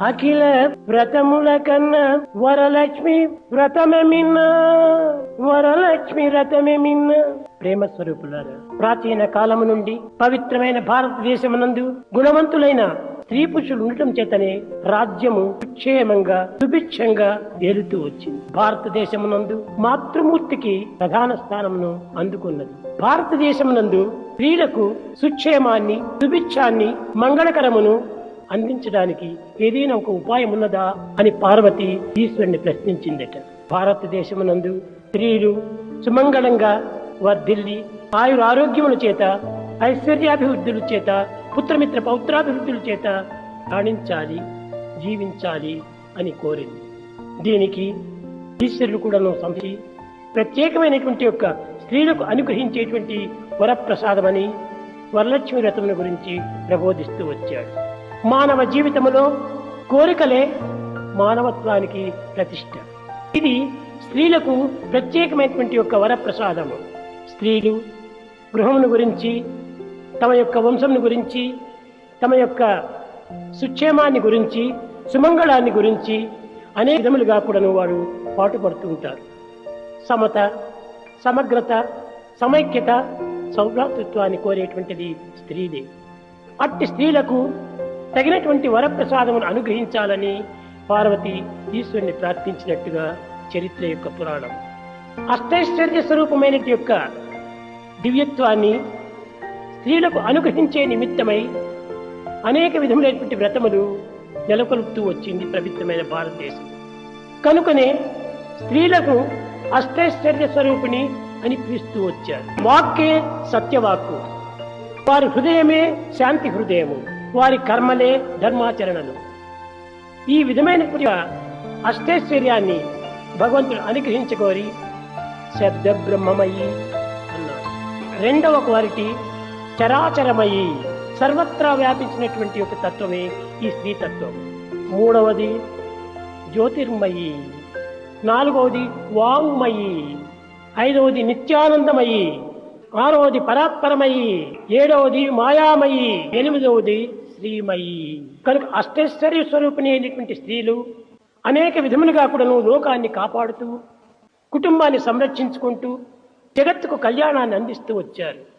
అఖిల వ్రతముల కన్నా వరలక్ష్మి వ్రతమే మిన్న. వరలక్ష్మి వ్రతమే మిన్న. ప్రేమ స్వరూపులారా ప్రాచీన కాలము నుండి పవిత్రమైన భారతదేశమునందు గుణవంతులైన స్త్రీ పురుషులు ఉండటం చేతనే రాజ్యము క్షేమంగా సుభిక్షంగా ఏలుతూ వచ్చింది. భారతదేశమునందు మాతృమూర్తికి ప్రధాన స్థానమును అందుకున్నది. భారతదేశమునందు స్త్రీలకు సుక్షేమాన్ని సుభిక్షాన్ని మంగళకరమును అందించడానికి ఏదైనా ఒక ఉపాయం ఉన్నదా అని పార్వతి ఈశ్వరుని ప్రశ్నించిందట. భారతదేశమునందు స్త్రీలు సుమంగళంగా వర్ధిల్లి ఆయుర ఆరోగ్యముల చేత ఐశ్వర్యాభివృద్ధుల చేత పుత్రమిత్ర పౌత్రాభివృద్ధుల చేత రాణించాలి జీవించాలి అని కోరింది. దీనికి ఈశ్వరులు కూడాను సంసి ప్రత్యేకమైనటువంటి యొక్క స్త్రీలకు అనుగ్రహించేటువంటి వరప్రసాదమని వరలక్ష్మి వ్రతముల గురించి ప్రబోధిస్తూ వచ్చాడు. మానవ జీవితములో కోరికలే మానవత్వానికి ప్రతిష్ట. ఇది స్త్రీలకు ప్రత్యేకమైనటువంటి యొక్క వరప్రసాదము. స్త్రీలు గృహమును గురించి తమ యొక్క వంశంను గురించి తమ యొక్క సుక్షేమాన్ని గురించి సుమంగళాన్ని గురించి అనేక విధములుగా కూడాను వారు పాటుపడుతూ ఉంటారు. సమత సమగ్రత సమైక్యత సౌభ్రాతృత్వాన్ని కోరేటువంటిది స్త్రీదే. అట్టి స్త్రీలకు తగినటువంటి వరప్రసాదమును అనుగ్రహించాలని పార్వతి ఈశ్వరుని ప్రార్థించినట్టుగా చరిత్ర యొక్క పురాణం. అష్టైశ్వర్య స్వరూపమైన యొక్క దివ్యత్వాన్ని స్త్రీలకు అనుగ్రహించే నిమిత్తమై అనేక విధములైనటువంటి వ్రతములు నెలకొల్పుతూ వచ్చింది పవిత్రమైన భారతదేశం. కనుకనే స్త్రీలకు అష్టైశ్వర్య స్వరూపిణి అని పిలుస్తూ వచ్చారు. వాక్కే సత్యవాక్కు. వారి హృదయమే శాంతి హృదయము. వారి కర్మలే ధర్మాచరణలు. ఈ విధమైన అష్టైశ్వర్యాన్ని భగవంతుడు అనుగ్రహించుకోరి శబ్ద బ్రహ్మమయి అన్నాడు. రెండవ క్వాలిటీ చరాచరమయి సర్వత్రా వ్యాపించినటువంటి ఒక తత్వమే ఈ స్త్రీతత్వం. మూడవది జ్యోతిర్మయి నాలుగవది వాంగ్మయి ఐదవది నిత్యానందమయి ఆరవది పరాత్పరమయి ఏడవది మాయామయి ఎనిమిదవది శ్రీమయి కనుక అష్టైశ్వర్య స్వరూపిణి అయినటువంటి స్త్రీలు అనేక విధములుగా కూడాను లోకాన్ని కాపాడుతూ కుటుంబాన్ని సంరక్షించుకుంటూ జగత్తుకు కళ్యాణాన్ని అందిస్తూ వచ్చారు.